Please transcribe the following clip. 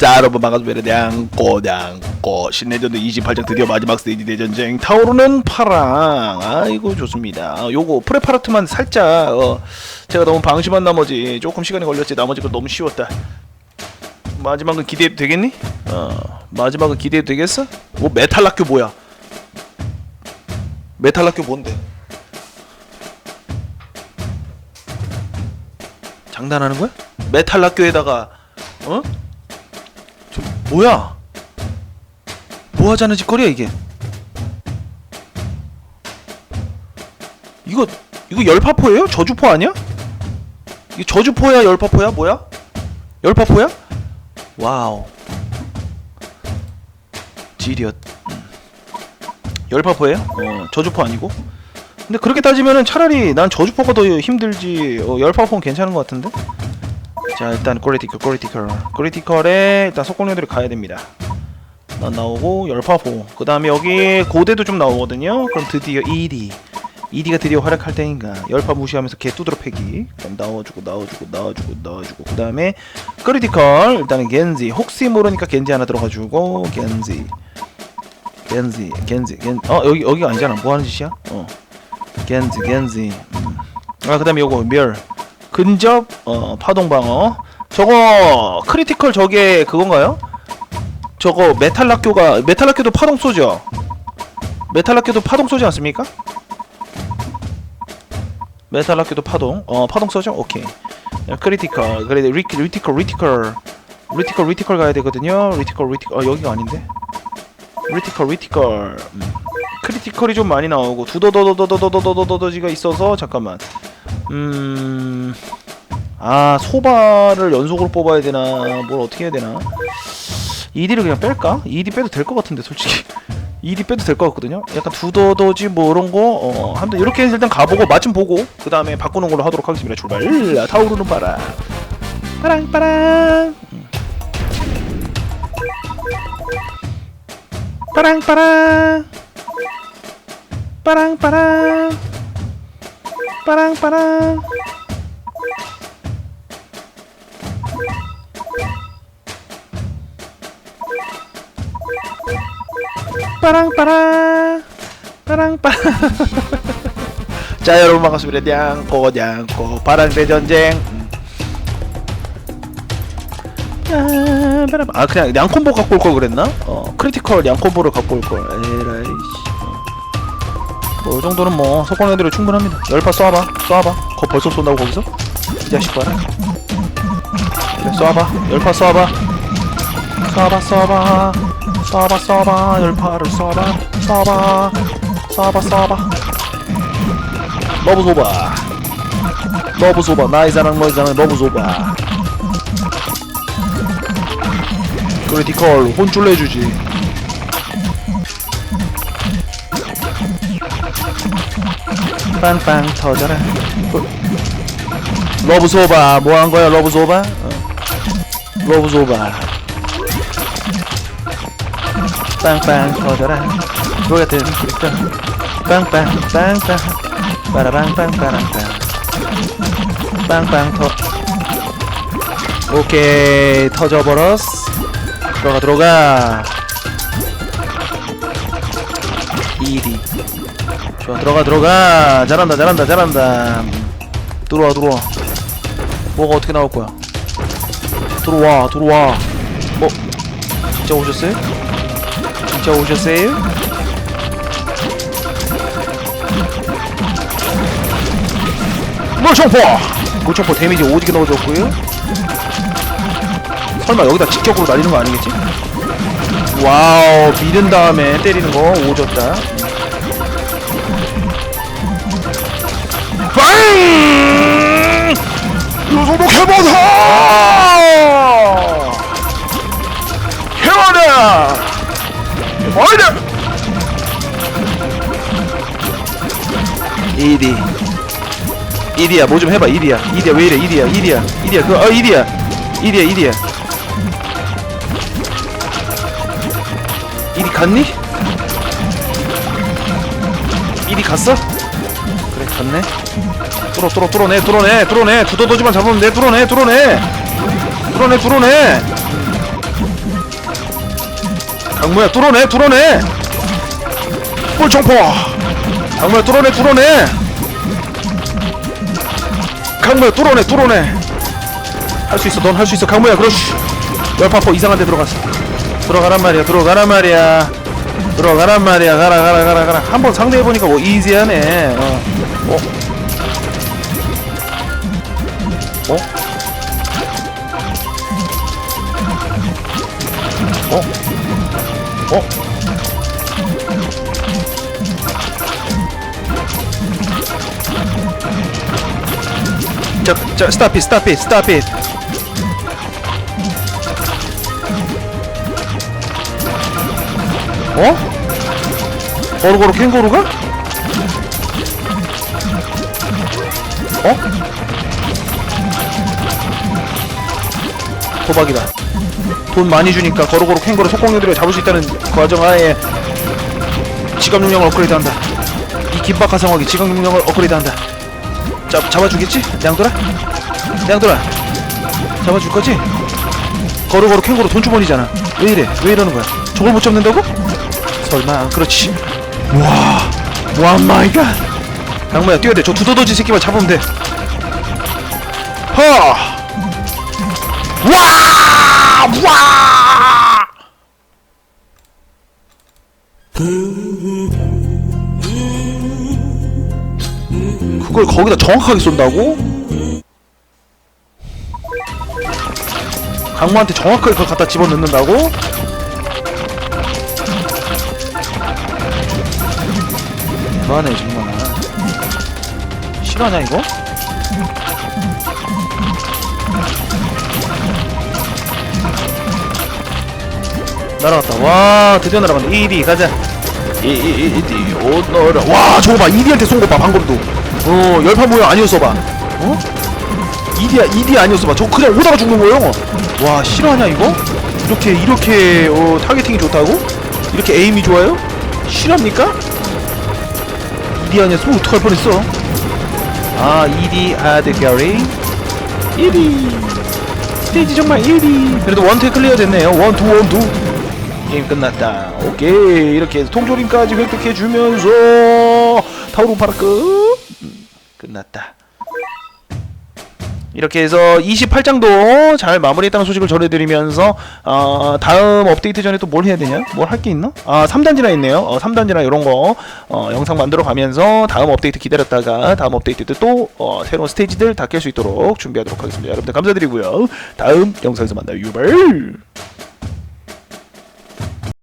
자 여러분 반갑습니다 냥꼬 냥꼬 신내전도 28장 드디어 마지막 스테이지 대전쟁 타오르는 파랑 아이고 좋습니다 어, 요거 프레파라트만 살짝 어, 제가 너무 방심한 나머지 조금 시간이 걸렸지 나머지 건 너무 쉬웠다 마지막은 기대해도 되겠니? 어 마지막은 기대해도 되겠어? 뭐 메탈학교 뭐야 메탈학교 뭔데? 장난하는 거야? 메탈학교에다가 어? 저 뭐야? 뭐 하자는 짓거리야 이게? 이거 이거 열파포예요? 저주포 아니야? 이게 저주포야 열파포야 뭐야? 열파포야? 와우 지리엇 음. 열파포예요? 어 저주포 아니고? 근데 그렇게 따지면은 차라리 난 저주포가 더 힘들지 어, 열파포는 괜찮은 것 같은데? 자 일단 크리티컬 크리티컬 크리티컬에 일단 속공룡들이 가야 됩니다. 난 나오고 열파포. 그 다음에 여기 고대도 좀 나오거든요. 그럼 드디어 ED ED가 드디어 활약할 때인가 열파 무시하면서 개 두드러 패기. 그럼 나와주고 나와주고 나와주고 나와주고. 그 다음에 크리티컬 일단은 겐지 혹시 모르니까 겐지 하나 들어가주고 겐지 겐지 겐지 겐어 여기 여기가 아니잖아. 뭐 하는 짓이야? 어. 겐지 겐지 음. 아그 다음에 요거 멸 근접 어 파동 방어 저거 크리티컬 저게 그건가요? 저거 메탈락교가 메탈락교도 파동 쏘죠? 메탈락교도 파동 쏘지 않습니까? 메탈락교도 파동 어 파동 쏘죠? 오케이 야, 크리티컬 그래 리, 리티컬 리티컬 리티컬 리티컬 가야 되거든요 리티컬 리티컬 어 여기가 아닌데 리티컬 리티컬 음. 크리티컬이 좀 많이 나오고 두더더더더더더더더더지가 있어서 잠깐만 음... 아 소바를 연속으로 뽑아야 되나? 뭘 어떻게 해야 되나? ED를 그냥 뺄까? ED 빼도 될 것 같은데 솔직히. ED 빼도 될 것 같거든요? 약간 두더더지 뭐 이런 거? 어, 한번 이렇게 해서 일단 가보고 맛 좀 보고 그 다음에 바꾸는 걸로 하도록 하겠습니다 출발. 타오르는 바람. 빠랑빠랑. 음. 빠랑빠랑. 빠랑빠랑 빠랑빠랑. 빠랑빠랑. 빠랑빠랑. 자 여러분 반갑습니다. 냥꼬 냥꼬 바랑대전쟁. 음. 아, 그냥 냥콤보 갖고 올 걸 그랬나? 어 크리티컬 냥콤보를 갖고 올걸. 에라이 뭐이 정도는 뭐 석권 애들이 충분합니다. 열파 쏴봐 쏴봐. 거 벌써 쏜다고 거기서? 이 자식 봐라. 그래, 쏴봐 열파 쏴봐. 쏴봐 쏴봐. 쏴봐 쏴봐. 열파를 쏴봐 쏴봐. 쏴봐 쏴봐. 러브 소바. 러브 소바. 나의 사랑 너의 사랑 러브 소바. 크리티컬 혼쭐 내주지 빵빵 터져라. 어. 러브 소바 뭐 한 거야 러브 소바? 어. 러브 소바. 빵빵 터져라. 뭐 같은 기타 빵빵 빵빵 빠라빵빵 빠랑빵 빵빵 터. 오케이 터져버렸어 들어가 들어가. 2D 좋아 들어가 들어가 잘한다 잘한다 잘한다 들어와 들어와 뭐가 어떻게 나올 거야 들어와 들어와 뭐 진짜 오셨어요? 진짜 오셨어요? 물총포! 물총포 데미지 오지게 넣어줬고요 설마 여기다 직격으로 날리는 거 아니겠지? 와우 밀은 다음에 때리는 거 오졌다 빵! 요소복 해보자! 해와라! 해와라! 이디 이디야 뭐 좀 해봐 이디야 이디야 왜 이래 이디야 이디야 이디야 그어 이디야 이디야 이디야 이디 갔니? 이디 갔어? 그래 갔네. 뚫어 뚫어 뚫어내 뚫어내 뚫어내. 두더더지만 잡으면 돼. 뚫어내 뚫어내. 뚫어내 뚫어내. 강무야 뚫어내 뚫어내. 뿔청포 강무야 뚫어내 뚫어내. 강무야 뚫어내 뚫어내. 할 수 있어. 넌 할 수 있어. 강무야 그렇지. 열파포 이상한 데 들어갔어 들어가란 말이야 들어가란 말이야. 들어가란 말이야. 가라 가라 가라 가라. 한 번 상대해보니까 뭐 이지하네. 어. 어? 어? 어? 어? 자, 자, stop it, stop it, stop it. 어? 고루고루 캥거루가? 어? 도박이다. 돈 많이 주니까 거루고루 캥거루 속공룡들을 잡을 수 있다는 과정 하에 지갑 용량을 업그레이드한다. 이 긴박한 상황에 지갑 용량을 업그레이드한다. 잡 잡아주겠지? 냥돌아? 냥돌아 잡아줄 거지? 거루거루 캥거루 돈 주머니잖아 왜 이래? 왜 이러는 거야? 저걸 못 잡는다고? 설마 그렇지 와! 와 마이 갓 강모야 뛰어야 돼저 두더더지 새끼만 잡으면 돼 허! 와! 와! 그걸 거기다 정확하게 쏜다고? 강모한테 정확하게 그걸 갖다 집어넣는다고? 그만해 정말 실화냐 이거? 날아갔다 와 드디어 날아간다 1위 가자 이이이이 오너라 와 저거 봐 2D한테 쏜 거봐 방금도 어 열판 모양 아니었어 봐 어? 2D 2D 아니었어 봐 저거 그냥 오다가 죽는 거예요 와 실화냐 이거? 이렇게 이렇게 어 타겟팅이 좋다고? 이렇게 에임이 좋아요? 실합니까? 2D 아니었으면 어떡할 뻔했어 아 2D 하드 캐리 1위. 스테이지 정말 1위. 그래도 원투 클리어 됐네요. 원투 원투 게임 끝났다. 오케이. 이렇게 해서 통조림까지 획득해주면서 타우로 파라크 음, 끝났다 이렇게 해서 28장도 잘 마무리했다는 소식을 전해드리면서 어, 다음 업데이트 전에 또 뭘 해야 되냐? 뭘 할 게 있나? 아 3단지나 있네요. 어, 3단지나 이런 거 어, 영상 만들어 가면서 다음 업데이트 기다렸다가 다음 업데이트 때 또 어, 새로운 스테이지들 다 깰 수 있도록 준비하도록 하겠습니다. 여러분들 감사드리고요. 다음 영상에서 만나요. 유발